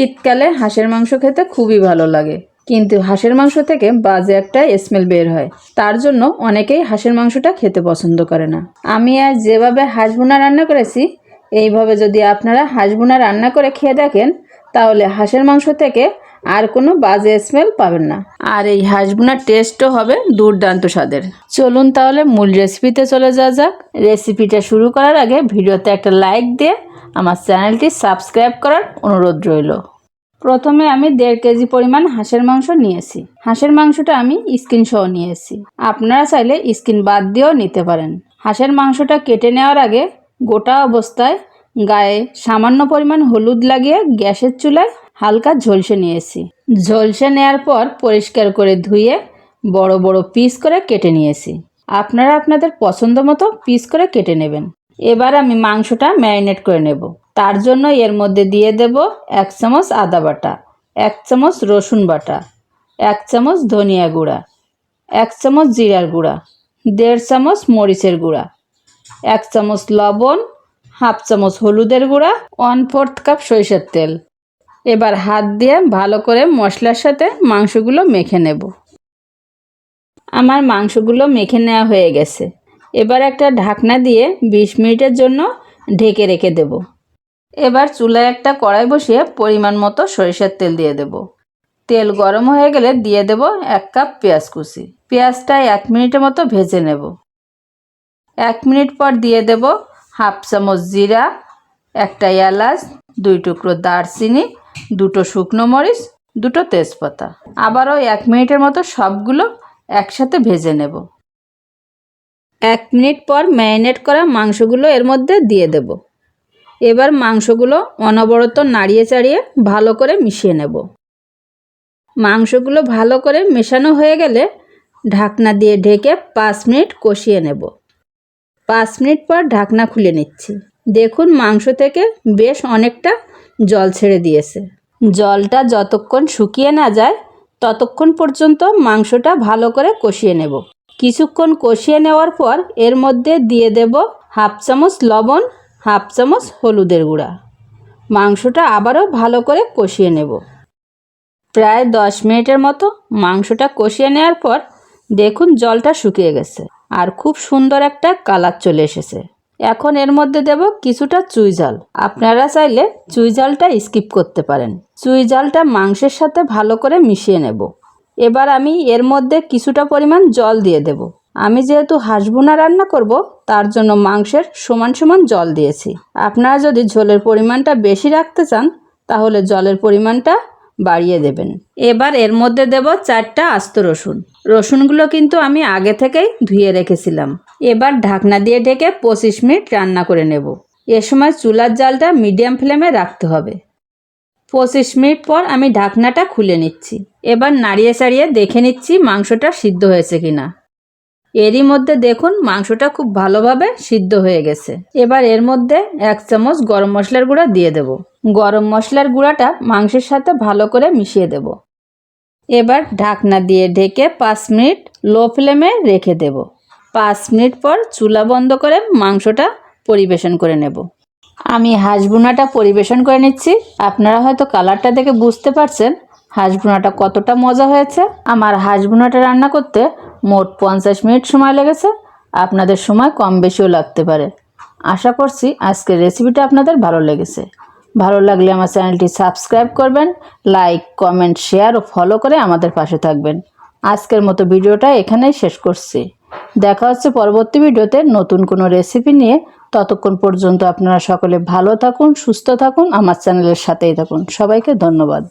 শীতকালে হাঁসের মাংস খেতে খুবই ভালো লাগে। কিন্তু হাঁসের মাংস থেকে বাজে একটা স্মেল বের হয়। তার জন্য অনেকেই হাঁসের মাংসটা খেতে পছন্দ করে না। আমি আজ যেভাবে হাঁস রান্না করেছি, এইভাবে যদি আপনারা হাঁস রান্না করে খেয়ে দেখেন, তাহলে হাঁসের মাংস থেকে আর কোনো বাজে স্মেল পাবেন না। আর এই হাঁস টেস্টও হবে দুর্দান্ত স্বাদের। চলুন তাহলে মূল রেসিপিতে চলে যাওয়া যাক। রেসিপিটা শুরু করার আগে ভিডিওতে একটা লাইক দিয়ে আমার চ্যানেলটি সাবস্ক্রাইব করার অনুরোধ রইল। প্রথমে আমি দেড় কেজি পরিমাণ হাঁসের মাংস নিয়েছি। হাঁসের মাংসটা আমি স্কিন সহ নিয়েছি। আপনারা চাইলে স্কিন বাদ দিয়েও নিতে পারেন। হাঁসের মাংসটা কেটে নেওয়ার আগে গোটা অবস্থায় গায়ে সামান্য পরিমাণ হলুদ লাগিয়ে গ্যাসের চুলায় হালকা ঝলসে নিয়েছি। ঝলসে নেওয়ার পর পরিষ্কার করে ধুয়ে বড় বড় পিস করে কেটে নিয়েছি। আপনারা আপনাদের পছন্দ মতো পিস করে কেটে নেবেন। এবার আমি মাংসটা ম্যারিনেট করে নেব। তার জন্য এর মধ্যে দিয়ে দেব এক চামচ আদা বাটা, এক চামচ রসুন বাটা, এক চামচ ধনিয়া গুঁড়া, এক চামচ জিরার গুঁড়া, দেড় চামচ মরিচের গুঁড়া, এক চামচ লবণ, হাফ চামচ হলুদের গুঁড়া, ওয়ান ফোর্থ কাপ সরিষার তেল। এবার হাত দিয়ে ভালো করে মশলার সাথে মাংসগুলো মেখে নেব। আমার মাংসগুলো মেখে নেওয়া হয়ে গেছে। এবার একটা ঢাকনা দিয়ে বিশ মিনিটের জন্য ঢেকে রেখে দেব। এবার চুলায় একটা কড়াই বসিয়ে পরিমাণ মতো সরিষার তেল দিয়ে দেব। তেল গরম হয়ে গেলে দিয়ে দেব এক কাপ পেঁয়াজ কুচি। পেঁয়াজটা এক মিনিটের মতো ভেজে নেব। এক মিনিট পর দিয়ে দেব হাফ চামচ জিরা, একটা এলাচ, দুই টুকরো দারচিনি, দুটো শুকনো মরিচ, দুটো তেজপাতা। আবারও এক মিনিটের মতো সবগুলো একসাথে ভেজে নেব। এক মিনিট পর ম্যারিনেট করা মাংসগুলো এর মধ্যে দিয়ে দেব। এবার মাংসগুলো অনবরত নাড়িয়ে চাড়িয়ে ভালো করে মিশিয়ে নেব। মাংসগুলো ভালো করে মেশানো হয়ে গেলে ঢাকনা দিয়ে ঢেকে পাঁচ মিনিট কষিয়ে নেব। পাঁচ মিনিট পর ঢাকনা খুলে নিচ্ছি। দেখুন মাংস থেকে বেশ অনেকটা জল ছেড়ে দিয়েছে। জলটা যতক্ষণ শুকিয়ে না যায়, ততক্ষণ পর্যন্ত মাংসটা ভালো করে কষিয়ে নেব। কিছুক্ষণ কষিয়ে নেওয়ার পর এর মধ্যে দিয়ে দেব হাফ চামচ লবণ, হাফ চামচ হলুদের গুঁড়া। মাংসটা আবারও ভালো করে কষিয়ে নেব। প্রায় দশ মিনিটের মতো মাংসটা কষিয়ে নেওয়ার পর দেখুন জলটা শুকিয়ে গেছে আর খুব সুন্দর একটা কালার চলে এসেছে। এখন এর মধ্যে দেব কিছুটা চুই ঝাল। আপনারা চাইলে চুই ঝালটা স্কিপ করতে পারেন। চুই ঝালটা মাংসের সাথে ভালো করে মিশিয়ে নেব। এবার আমি এর মধ্যে কিছুটা পরিমাণ জল দিয়ে দেব। আমি যেহেতু হাঁসবোনা রান্না করব, তার জন্য মাংসের সমান সমান জল দিয়েছি। আপনারা যদি ঝোলের পরিমাণটা বেশি রাখতে চান, তাহলে জলের পরিমাণটা বাড়িয়ে দেবেন। এবার এর মধ্যে দেব চারটা আস্ত রসুন। রসুনগুলো কিন্তু আমি আগে থেকেই ধুয়ে রেখেছিলাম। এবার ঢাকনা দিয়ে ঢেকে পঁচিশ মিনিট রান্না করে নেব। এ সময় চুলার জালটা মিডিয়াম ফ্লেমে রাখতে হবে। পঁচিশ মিনিট পর আমি ঢাকনাটা খুলে নিচ্ছি। এবার নাড়িয়ে চাড়িয়ে দেখে নিচ্ছি মাংসটা সিদ্ধ হয়েছে কিনা। এরই মধ্যে দেখুন মাংসটা খুব ভালোভাবে সিদ্ধ হয়ে গেছে। এবার এর মধ্যে এক চামচ গরম মশলার গুঁড়া দিয়ে দেব। গরম মশলার গুঁড়াটা মাংসের সাথে ভালো করে মিশিয়ে দেব। এবার ঢাকনা দিয়ে ঢেকে পাঁচ মিনিট লো ফ্লেমে রেখে দেব। পাঁচ মিনিট পর চুলা বন্ধ করে মাংসটা পরিবেশন করে নেব। আমি হাঁসভুনাটা পরিবেশন করে নিচ্ছি। আপনারা হয়তো কালারটা দেখে বুঝতে পারছেন হাঁসভুনাটা কতটা মজা হয়েছে। আমার হাঁসভুনাটা রান্না করতে মোট পঞ্চাশ মিনিট সময় লেগেছে। আপনাদের সময় কম বেশিও লাগতে পারে। আশা করছি আজকের রেসিপিটা আপনাদের ভালো লেগেছে। ভালো লাগলে আমার চ্যানেলটি সাবস্ক্রাইব করবেন, লাইক, কমেন্ট, শেয়ার ও ফলো করে আমাদের পাশে থাকবেন। আজকের মতো ভিডিওটা এখানেই শেষ করছি। দেখা হচ্ছে পরবর্তী ভিডিওতে নতুন কোনো রেসিপি নিয়ে। ততক্ষণ পর্যন্ত আপনারা সকলে ভালো থাকুন, সুস্থ থাকুন, আমার চ্যানেলের সাথেই থাকুন। সবাইকে ধন্যবাদ।